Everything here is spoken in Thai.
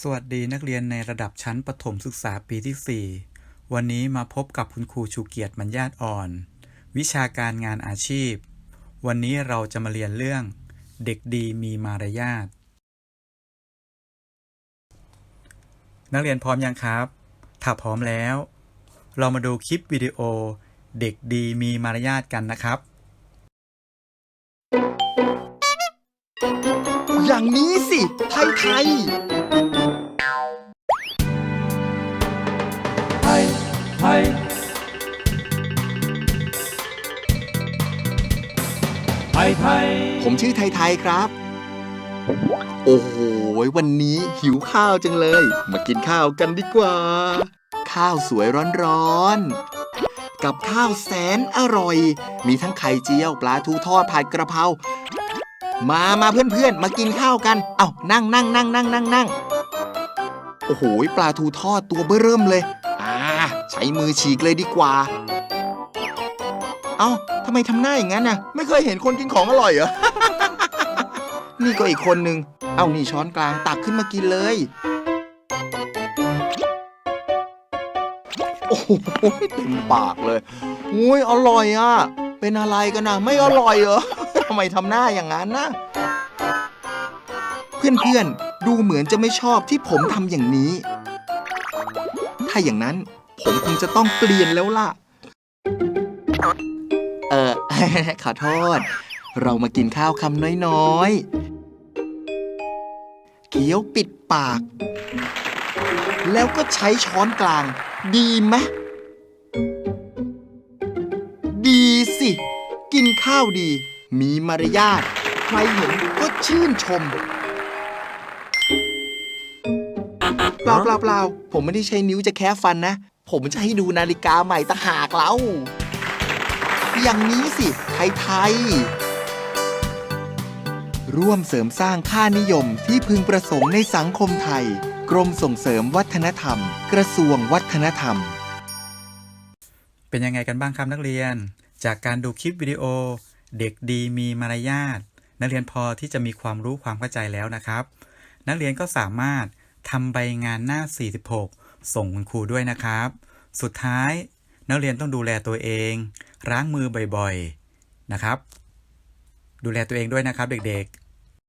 สวัสดีนักเรียนในระดับชั้นประถมศึกษาปีที่ 4 วันนี้มาพบกับคุณครูชูเกียรติมัญญาตอ่อน วิชาการงานอาชีพ วันนี้เราจะมาเรียนเรื่อง เด็กดีมีมารยาท นักเรียนพร้อมยังครับ ถ้าพร้อมแล้ว เรามาดูคลิปวิดีโอ เด็กดีมีมารยาทกันนะครับ อย่างนี้สิ ไทยไทย ไทยไทย ผมชื่อไทยไทยครับ โอ้โห วันนี้หิวข้าวจังเลย มากินข้าวกันดีกว่า ข้าวสวยร้อนๆ กับข้าวแสนอร่อย มีทั้งไข่เจียว ปลาทูทอดผัดกระเพรา มา มาเพื่อนๆ มากินข้าวกัน เอ้านั่งนั่งนั่งนั่งนั่งนั่งโอ้โห ปลาทูทอดตัวเบ้อเริ่มเลย ใช้มือฉีกเลยดีกว่า เอ้าทำไมทำหน้าอย่างนั้นน่ะ ไม่เคยเห็นคนกินของอร่อยเหรอ นี่ก็อีกคนนึง เอานี่ช้อนกลางตักขึ้นมากินเลย โอ้โหเต็มปากเลยอุ้ยอร่อยอะ เป็นอะไรกันนะไม่อร่อยเหรอทำไมทำหน้าอย่างนั้นนะเพื่อนๆ ดูเหมือนจะไม่ชอบที่ผมทำอย่างนี้ ถ้าอย่างนั้น ผมคงจะต้องเปลี่ยนแล้วล่ะ เออ ขอโทษ เรามากินข้าวคำน้อยๆ เคี้ยวปิดปาก แล้วก็ใช้ช้อนกลาง ดีไหมดีสิ กินข้าวดี มีมารยาท ใครเห็นก็ชื่นชมเปล่าเปล่าเปล่าผมไม่ได้ใช้นิ้วจะแคะฟันนะ ผมจะให้ดูนาฬิกาใหม่ตางหากแล้วอย่างนี้สิ ไทยไทย ร่วมเสริมสร้างค่านิยมที่พึงประสงค์ในสังคมไทย กรมส่งเสริมวัฒนธรรม กระทรวงวัฒนธรรม เป็นยังไงกันบ้างครับนักเรียน จากการดูคลิปวิดีโอ เด็กดีมีมารยาทนักเรียนพอที่จะมีความรู้ความเข้าใจแล้วนะครับ นักเรียนก็สามารถทำใบงานหน้า 46 ส่งคุณครูด้วยนะครับ สุดท้ายนักเรียนต้องดูแลตัวเอง ล้างมือบ่อยๆนะครับ ดูแลตัวเองด้วยนะครับเด็กๆ